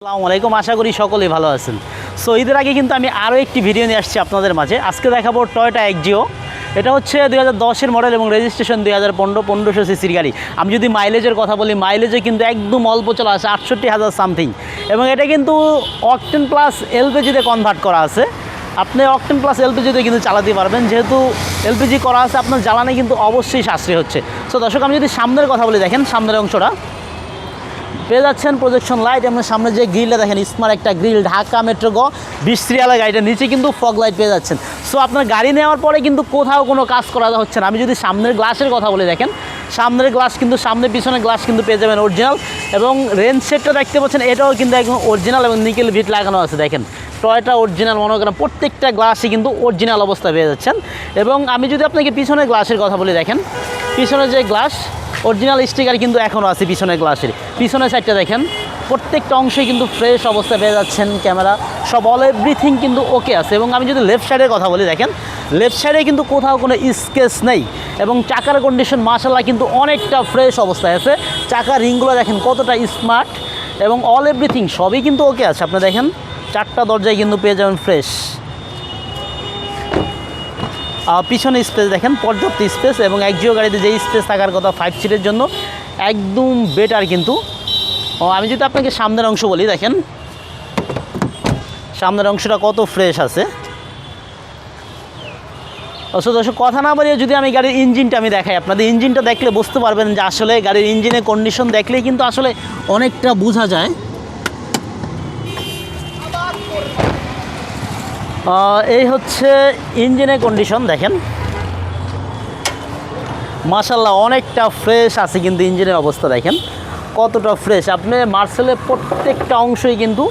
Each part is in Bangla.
আসসালামু আলাইকুম, আশা করি সকলেই ভালো আছেন। সো ঈদের আগে কিন্তু আমি আরও একটি ভিডিও নিয়ে আসছি আপনাদের মাঝে। আজকে দেখাবো টয়টা একজিও এটা হচ্ছে দুই হাজার দশের মডেল এবং রেজিস্ট্রেশন দুই হাজার পনেরো পনেরোশো সিসির গাড়ি। আমি যদি মাইলেজের কথা বলি মাইলেজে কিন্তু একদম অল্প চলা আছে আটষট্টি হাজার সামথিং এবং এটা কিন্তু অকটেন প্লাস এলপিজিতে কনভার্ট করা আছে। আপনি অকটেন প্লাস এলপিজিতে কিন্তু চালাতে পারবেন। যেহেতু এলপিজি করা আছে, আপনার জ্বালানি কিন্তু অবশ্যই সাশ্রয় হচ্ছে। সো দর্শক, আমি যদি সামনের কথা বলি, দেখেন সামনের অংশটা। পেয়ে যাচ্ছেন প্রজেকশন লাইট এবং সামনে যে গ্রিলটা দেখেন স্মার্ট একটা গ্রিল ঢাকা মেট্রো গ বিশত্রিয়ালা গাড়িটা নিচে কিন্তু ফগ লাইট পেয়ে যাচ্ছেন। সো আপনার গাড়ি নেওয়ার পরে কিন্তু কোথাও কোনো কাজ করা হচ্ছে না। আমি যদি সামনের গ্লাসের কথা বলে, দেখেন, সামনের গ্লাস কিন্তু সামনে পিছনে গ্লাস কিন্তু পেয়ে যাবেন অরিজিনাল এবং রেঞ্জ সেটটা দেখতে পাচ্ছেন, এটাও কিন্তু একদম অরিজিনাল এবং নিকেল ভিট লাগানো আছে, দেখেন। টয়টা অরিজিনাল মনে করেন প্রত্যেকটা গ্লাসই কিন্তু অরিজিনাল অবস্থা পেয়ে যাচ্ছেন। এবং আমি যদি আপনাকে পিছনের গ্লাসের কথা বলে, দেখেন, পিছনে যে গ্লাস অরিজিনাল স্টিকার কিন্তু এখনও আছে পিছনের গ্লাসের পিছনের সাইডটা দেখেন, প্রত্যেকটা অংশে কিন্তু ফ্রেশ অবস্থায় পেয়ে যাচ্ছেন ক্যামেরা সব অল এভরিথিং কিন্তু ওকে আছে এবং আমি যদি লেফট সাইডের কথা বলি, দেখেন লেফট সাইডে কিন্তু কোথাও কোনো স্কেচ নেই এবং চাকার কন্ডিশন মাসাল্লাহ কিন্তু অনেকটা ফ্রেশ অবস্থায় আছে। চাকার রিংগুলো দেখেন কতটা স্মার্ট এবং অল এভরিথিং সবই কিন্তু ওকে আছে। আপনি দেখেন, চারটা দরজায় কিন্তু পেয়ে যাবেন ফ্রেশ পিছনে স্পেস দেখেন, পর্যাপ্ত স্পেস এবং একজিও গাড়িতে যে স্পেস থাকার কথা ফাইভ সিটের জন্য, একদম বেটার কিন্তু। আমি যদি আপনাকে সামনের অংশ বলি, দেখেন। সামনের অংশটা কত ফ্রেশ আছে। অবশ্য দর্শক, কথা না বাড়িয়ে যদি আমি গাড়ির ইঞ্জিনটা আমি দেখাই, আপনাদের ইঞ্জিনটা দেখলে বুঝতে পারবেন যে আসলে গাড়ির ইঞ্জিনের কন্ডিশন দেখলেই কিন্তু আসলে অনেকটা বোঝা যায়। এই হচ্ছে ইঞ্জিনের কন্ডিশন দেখেন। মাসাল্লাহ অনেকটা ফ্রেশ আছে কিন্তু ইঞ্জিনের অবস্থা, দেখেন। কতটা ফ্রেশ আপনি মার্সেলের প্রত্যেকটা অংশই কিন্তু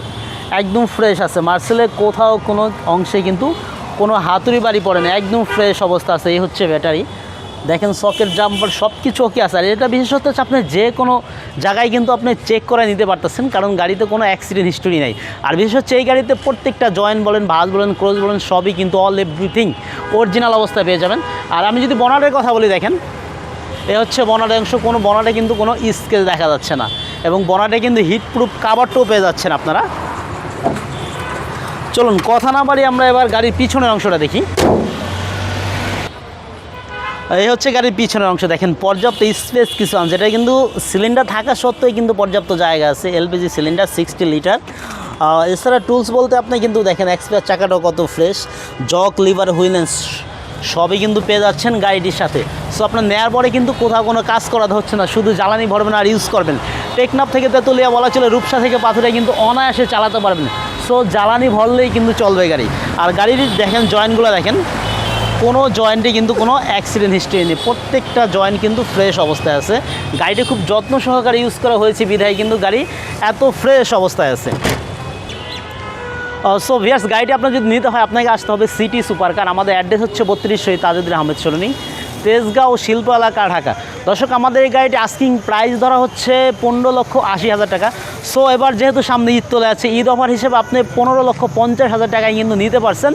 একদম ফ্রেশ আছে। মার্সেলের কোথাও কোনো অংশে কিন্তু কোনো হাতুড়ি বাড়ি পড়ে না, একদম ফ্রেশ অবস্থা আছে। এই হচ্ছে ব্যাটারি। দেখেন সকেট জাম্পার সব কিছু ওকে আছে। আর এটা বিশেষত হচ্ছে আপনি যে কোনো জায়গায় কিন্তু আপনি চেক করে নিতে পারতেছেন, কারণ গাড়িতে কোনো অ্যাক্সিডেন্ট হিস্টোরি নেই। আর বিশেষ হচ্ছে এই গাড়িতে প্রত্যেকটা জয়েন্ট বলেন ভাস বলেন ক্রোজ বলেন, সবই কিন্তু অল এভরিথিং অরিজিনাল অবস্থায় পেয়ে যাবেন। আর আমি যদি বনারের কথা বলি দেখেন, এ হচ্ছে বনাটের অংশ, কোনো বনাটে কিন্তু কোনো স্কেচ দেখা যাচ্ছে না। এবং বনাটে কিন্তু হিট প্রুফ কাভারটাও পেয়ে যাচ্ছেন আপনারা। চলুন, কথা না বাড়ি আমরা এবার গাড়ির পিছনের অংশটা দেখি। এই হচ্ছে গাড়ির পিছনের অংশ, দেখেন পর্যাপ্ত স্পেস কিছু আছে। এটা কিন্তু সিলিন্ডার থাকা সত্ত্বেও কিন্তু পর্যাপ্ত জায়গা আছে এলপিজি সিলিন্ডার সিক্সটি লিটার এছাড়া টুলস বলতে আপনি কিন্তু দেখেন এক্সপ্রেস চাকাটাও কত ফ্রেশ জক লিভার হুইলেন্স সবই কিন্তু পেয়ে যাচ্ছেন গাড়িটির সাথে। সো আপনার নেওয়ার পরে কিন্তু কোথাও কোনো কাজ করা হচ্ছে না, শুধু জ্বালানি ভরবেন আর ইউজ করবেন। টেকনাফ থেকে তেতুলিয়া বলা চলে, রূপসা থেকে পাথুরে কিন্তু অনায়াসে চালাতে পারবেন। সো জ্বালানি ভরলেই কিন্তু চলবে গাড়ি। আর গাড়ির দেখেন জয়েন্টগুলো দেখেন কোনো জয়েন্টে কিন্তু কোনো অ্যাক্সিডেন্ট হিস্ট্রি নেই। প্রত্যেকটা জয়েন্ট কিন্তু ফ্রেশ অবস্থায় আছে। গাড়িটা খুব যত্ন সহকারে ইউজ করা হয়েছে বিধায় কিন্তু গাড়ি এত ফ্রেশ অবস্থায় আছে। সো ভিয়ার্স গাড়িটি আপনার যদি নিতে হয়, আপনাকে আসতে হবে সিটি সুপার কার আমাদের অ্যাড্রেস হচ্ছে বত্রিশ শহীদ তাজুদ্দিন আহমেদ সরণি, তেজগাঁও শিল্প এলাকা ঢাকা দর্শক, আমাদের এই গাড়িটি আস্কিং প্রাইস ধরা হচ্ছে পনেরো লক্ষ আশি হাজার টাকা। সো এবার যেহেতু সামনে ঈদ চলে আছে, ঈদ অফার হিসেবে আপনি পনেরো লক্ষ পঞ্চাশ হাজার টাকায় কিন্তু নিতে পারছেন।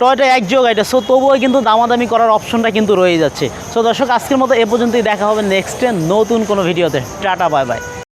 টয়টা একযোগ এটা। সো তবুও কিন্তু দামাদামি করার অপশনটা কিন্তু রয়ে যাচ্ছে। সো দর্শক, আজকের মতো এ পর্যন্তই। দেখা হবে নেক্সট নতুন কোনো ভিডিওতে। Tata bye bye